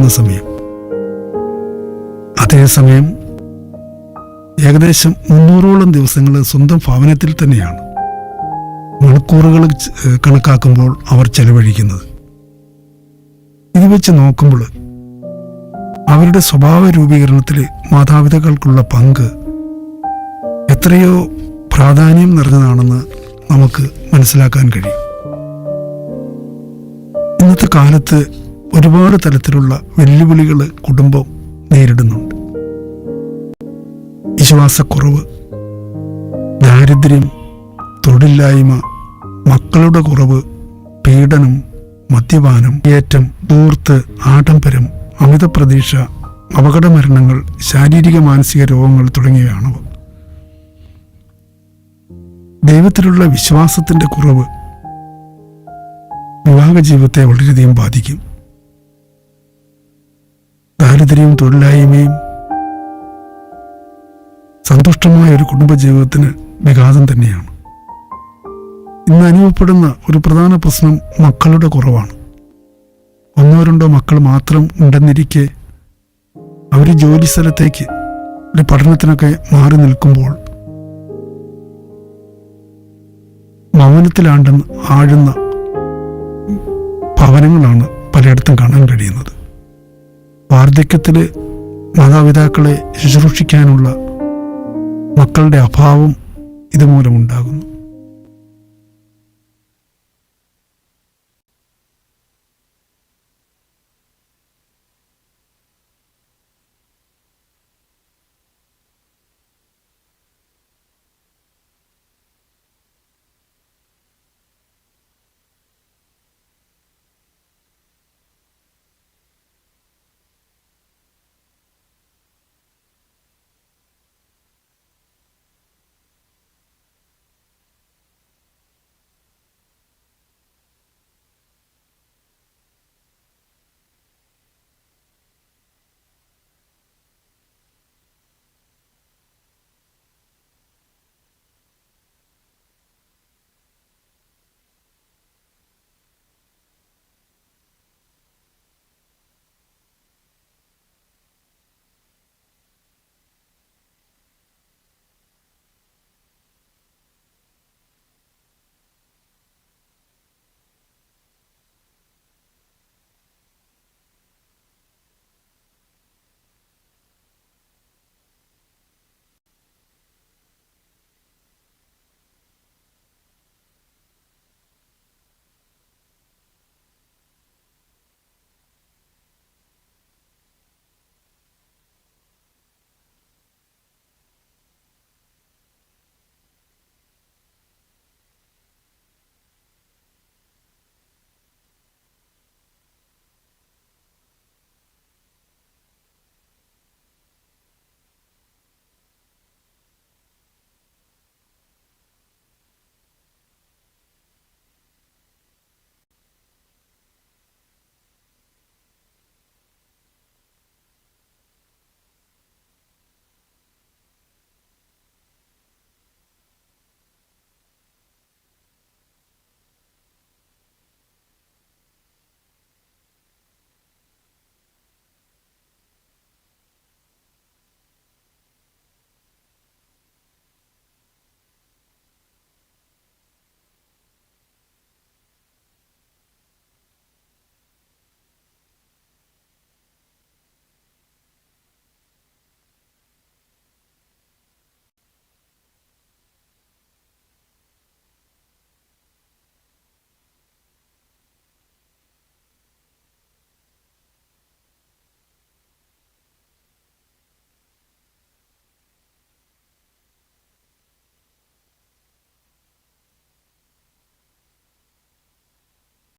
എന്ന സമയം. അതേസമയം ഏകദേശം മുന്നൂറോളം ദിവസങ്ങൾ സ്വന്തം ഭവനത്തിൽ തന്നെയാണ്. മണിക്കൂറുകൾ കണക്കാക്കുമ്പോൾ അവർ ചെലവഴിക്കുന്നത്. ഇത് വെച്ച് നോക്കുമ്പോൾ അവരുടെ സ്വഭാവ രൂപീകരണത്തിൽ മാതാപിതാക്കൾക്കുള്ള പങ്ക് എത്രയോ പ്രാധാന്യം നിറഞ്ഞതാണെന്ന് നമുക്ക് മനസ്സിലാക്കാൻ കഴിയും. ഇന്നത്തെ കാലത്ത് ഒരുപാട് തരത്തിലുള്ള വെല്ലുവിളികൾ കുടുംബം നേരിടുന്നുണ്ട്. വിശ്വാസക്കുറവ് ദാരിദ്ര്യം തൊഴിലില്ലായ്മ മക്കളുടെ കുറവ് പീഡനം മദ്യപാനം ഏറ്റം ദൂർത്ത് ആഡംബരം അമിത പ്രതീക്ഷ അപകട മരണങ്ങൾ ശാരീരിക മാനസിക രോഗങ്ങൾ തുടങ്ങിയവയാണവ. ദൈവത്തിലുള്ള വിശ്വാസത്തിന്റെ കുറവ് വിവാഹ ജീവിതത്തെ വളരെയധികം ബാധിക്കും. ദാരിദ്ര്യവും തൊഴിലായ്മയും സന്തുഷ്ടമായ ഒരു കുടുംബജീവിതത്തിന് വിഘാതം തന്നെയാണ്. ഇന്ന് അനുഭവപ്പെടുന്ന ഒരു പ്രധാന പ്രശ്നം മക്കളുടെ കുറവാണ്. ഒന്നോ രണ്ടോ മക്കൾ മാത്രം ഉണ്ടെന്നിരിക്കെ അവർ ജോലി സ്ഥലത്തേക്ക് ഒരു പഠനത്തിനൊക്കെ മാറി നിൽക്കുമ്പോൾ മൗനത്തിലാണ്ടെന്ന് ആഴുന്ന ഭവനങ്ങളാണ് പലയിടത്തും കാണാൻ കഴിയുന്നത്. വാർദ്ധക്യത്തിൽ മാതാപിതാക്കളെ ശുശ്രൂഷിക്കാനുള്ള മക്കളുടെ അഭാവം ഇതുമൂലമുണ്ടാകുന്നു.